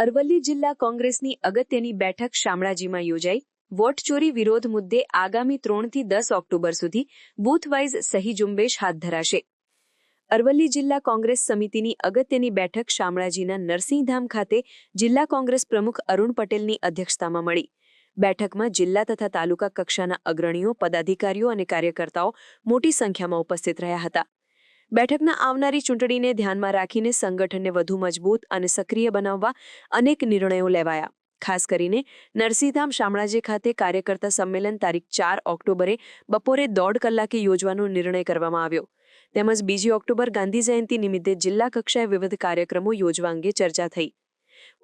અરવલ્લી જિલ્લા કોંગ્રેસની અગત્યની બેઠક શામળાજીમાં યોજાઈ. વોટ ચોરી વિરોધ મુદ્દે આગામી ત્રણથી દસ ઓક્ટોબર સુધી બૂથ વાઇઝ સહી ઝુંબેશ હાથ ધરાશે. અરવલ્લી જિલ્લા કોંગ્રેસ સમિતિની અગત્યની બેઠક શામળાજીના નરસિંહધામ ખાતે જિલ્લા કોંગ્રેસ પ્રમુખ અરુણ પટેલની અધ્યક્ષતામાં મળી. બેઠકમાં જિલ્લા તથા તાલુકા કક્ષાના અગ્રણીઓ, પદાધિકારીઓ અને કાર્યકર્તાઓ મોટી સંખ્યામાં ઉપસ્થિત રહ્યા હતા. બેઠકના આવનારી ચૂંટણીને ધ્યાનમાં રાખીને સંગઠનને વધુ મજબૂત અને સક્રિય બનાવવા અનેક નિર્ણયો લેવાયા. ખાસ કરીને નરસિંહધામ શામળાજી ખાતે કાર્યકર્તા સંમેલન તારીખ ચાર ઓક્ટોબરે બપોરે દોઢ કલાકે યોજવાનો નિર્ણય કરવામાં આવ્યો. તેમજ બીજી ઓક્ટોબર ગાંધી જયંતિ નિમિત્તે જિલ્લા કક્ષાએ વિવિધ કાર્યક્રમો યોજવા અંગે ચર્ચા થઈ.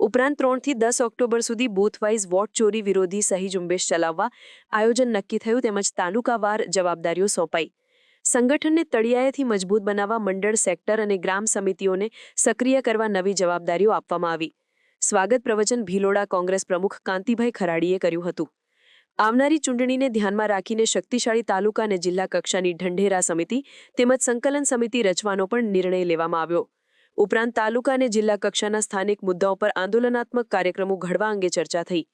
ઉપરાંત ત્રણથી દસ ઓક્ટોબર સુધી બૂથ વાઇઝ વોટ ચોરી વિરોધી સહી ઝુંબેશ ચલાવવા આયોજન નક્કી થયું તેમજ તાલુકાવાર જવાબદારીઓ સોંપાઈ. સંગઠનને તળિયાએથી મજબૂત બનાવવા મંડળ, સેક્ટર અને ગ્રામ સમિતિઓને સક્રિય કરવા નવી જવાબદારીઓ આપવામાં આવી. સ્વાગત પ્રવચન ભીલોડા કોંગ્રેસ પ્રમુખ કાંતિભાઈ ખરાડીએ કર્યું હતું. આવનારી ચૂંટણીને ધ્યાનમાં રાખીને શક્તિશાળી તાલુકા અને જિલ્લા કક્ષાની ઢંઢેરા સમિતિ તેમજ સંકલન સમિતિ રચવાનો પણ નિર્ણય લેવામાં આવ્યો. ઉપરાંત તાલુકા અને જિલ્લા કક્ષાના સ્થાનિક મુદ્દાઓ પર આંદોલનાત્મક કાર્યક્રમો ઘડવા અંગે ચર્ચા થઈ.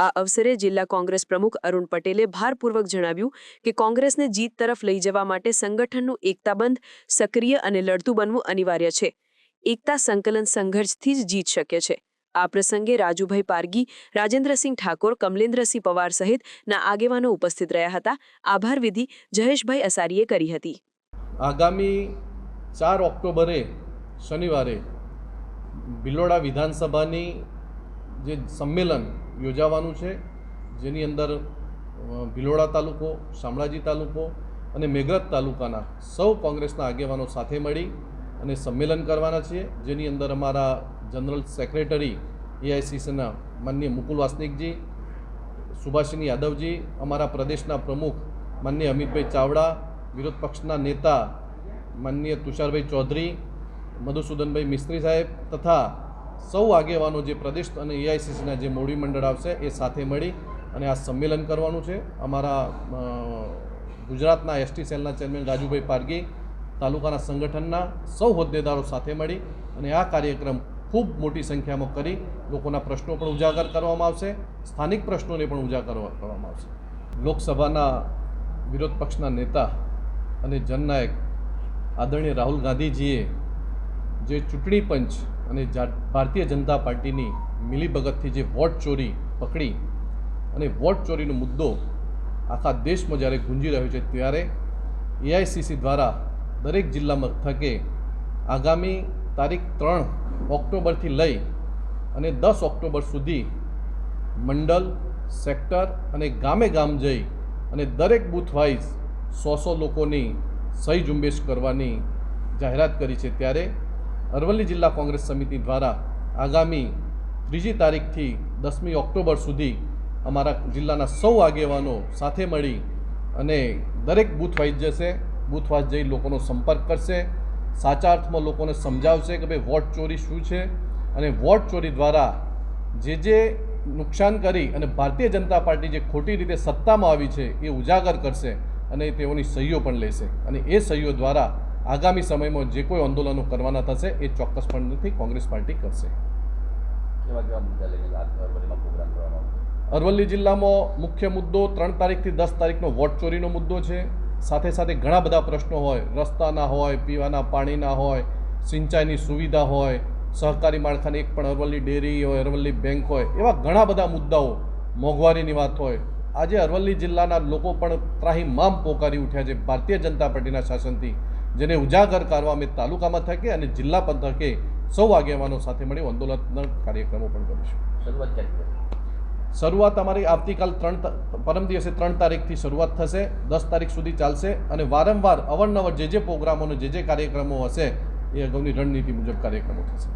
આ અવસરે જિલ્લા કોંગ્રેસ પ્રમુખ અરુણ પટેલે ભારપૂર્વક જણાવ્યું કે કોંગ્રેસને જીત તરફ લઈ જવા માટે સંગઠનનું એકતાબંધ સક્રિય અને લડતું બનવું અનિવાર્ય છે. એકતા સંકલન સંઘર્ષથી જ જીત શક્ય છે. આ પ્રસંગે રાજુભાઈ પારગી, રાજેન્દ્રસિંહ ઠાકોર, કમલેન્દ્રસિંહ પવાર સહિતના આગેવાનો ઉપસ્થિત રહ્યા હતા. આભાર વિધિ જયેશભાઈ અસારીએ કરી હતી. આગામી ચાર ઓક્ટોબરે, શનિવારે, ભિલોડા વિધાનસભાની જે સંમેલન યોજાવાનું છે, જેની અંદર ભિલોડા તાલુકો, શામળાજી તાલુકો અને મેઘરજ તાલુકાના સૌ કોંગ્રેસના આગેવાનો સાથે મળી અને સંમેલન કરવાના છીએ. જેની અંદર અમારા જનરલ સેક્રેટરી એઆઈસીસીના માનનીય મુકુલ વાસનિકજી, સુભાષિની યાદવજી, અમારા પ્રદેશના પ્રમુખ માનનીય અમિતભાઈ ચાવડા, વિરોધ પક્ષના નેતા માનનીય તુષારભાઈ ચૌધરી, મધુસૂદનભાઈ મિસ્ત્રી સાહેબ તથા સૌ આગેવાનો જે પ્રદેશ અને એઆઈસીસીના જે મોવડી મંડળ આવશે એ સાથે મળી અને આ સંમેલન કરવાનું છે. અમારા ગુજરાતના એસટી સેલના ચેરમેન રાજુભાઈ પારગી, તાલુકાના સંગઠનના સૌ હોદ્દેદારો સાથે મળી અને આ કાર્યક્રમ ખૂબ મોટી સંખ્યામાં કરી લોકોના પ્રશ્નો પણ ઉજાગર કરવામાં આવશે, સ્થાનિક પ્રશ્નોને પણ ઉજાગર કરવામાં આવશે. લોકસભાના વિરોધ પક્ષના નેતા અને જનનાયક આદરણીય રાહુલ ગાંધીજીએ જે ચૂંટણી પંચ અને ભારતીય જનતા પાર્ટીની મિલીભગતથી જે વોટ ચોરી પકડી અને વોટ ચોરીનો મુદ્દો આખા દેશમાં જ્યારે ગુંજી રહ્યો છે ત્યારે એઆઈસીસી દ્વારા દરેક જિલ્લા મથકે આગામી તારીખ ત્રણ ઓક્ટોબરથી લઈ અને દસ ઓક્ટોબર સુધી મંડળ સેક્ટર અને ગામે ગામ જઈ અને દરેક બૂથ વાઇઝ સો સો લોકોની સહી ઝુંબેશ કરવાની જાહેરાત કરી છે ત્યારે અરવલ્લી જિલ્લા કોંગ્રેસ સમિતિ દ્વારા આગામી ત્રીજી તારીખથી દસમી ઓક્ટોબર સુધી અમારા જિલ્લાના સૌ આગેવાનો સાથે મળી અને દરેક બૂથ વાઇઝ જશે, બૂથ જઈ લોકોનો સંપર્ક કરશે, સાચા અર્થમાં લોકોને સમજાવશે કે ભાઈ વોટ ચોરી શું છે અને વોટ ચોરી દ્વારા જે જે નુકસાન કરી અને ભારતીય જનતા પાર્ટી જે ખોટી રીતે સત્તામાં આવી છે એ ઉજાગર કરશે અને તેઓની સહીઓ પણ લેશે અને એ સહીઓ દ્વારા આગામી સમયમાં જે કોઈ આંદોલનો કરવાના થશે એ ચોક્કસપણેથી કોંગ્રેસ પાર્ટી કરશે. અરવલ્લી જિલ્લામાં મુખ્ય મુદ્દો ત્રણ તારીખથી દસ તારીખનો વોટ ચોરીનો મુદ્દો છે. સાથે સાથે ઘણા બધા પ્રશ્નો હોય. રસ્તાના હોય પીવાના પાણીના હોય સિંચાઈની સુવિધા હોય સહકારી માળખાની એક પણ અરવલ્લી ડેરી હોય અરવલ્લી બેંક હોય એવા ઘણા બધા મુદ્દાઓ મોંઘવારીની વાત હોય. આજે અરવલ્લી જિલ્લાના લોકો પણ ત્રાહીમામ પોકારી ઉઠ્યા છે. ભારતીય જનતા પાર્ટીના શાસનથી. જેને ઉજાગર કરવા અમે તાલુકામાં થકે અને જિલ્લા પંથકે સૌ આગેવાનો સાથે મળી આંદોલનના કાર્યક્રમો પણ કરીશું. શરૂઆત અમારી આવતીકાલ ત્રણ પરમ દિવસે ત્રણ તારીખથી શરૂઆત થશે દસ તારીખ સુધી ચાલશે અને વારંવાર અવારનવાર જે જે પ્રોગ્રામો અને જે જે કાર્યક્રમો હશે એ અગાઉની રણનીતિ મુજબ કાર્યક્રમો થશે.